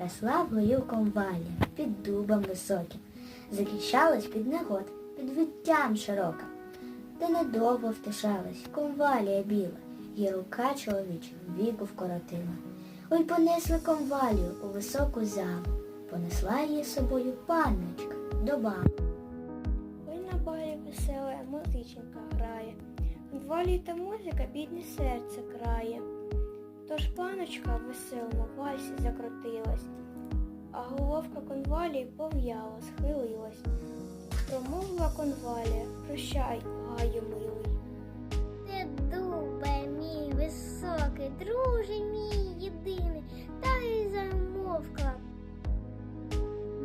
росла в гою конвалія під дубом високим, захищалась від негод, під виттям широка. Та недовго втишалась конвалія біла, її рука чоловіча віку вкоротила. Ой понесли конвалію у високу залу, понесла її собою панночка до балу. Ой на балі весела музиченька грає, Волі та музика бідне серце крає. Тож паночка в веселому вальсі закрутилась, а головка конвалії пов'яла, схилилась. Промовила конвалія, прощай, гаю милий. Ти дубе мій високий, друже мій єдиний, та й замовкла.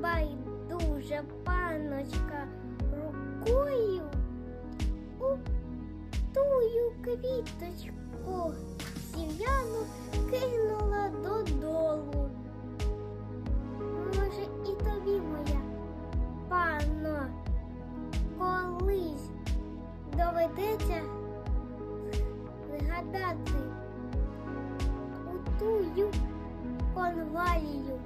Байдужа паночка тую квіточку сів'яну кинула додолу. Може, і тобі, моя панно, колись доведеться згадати у тую конвалію,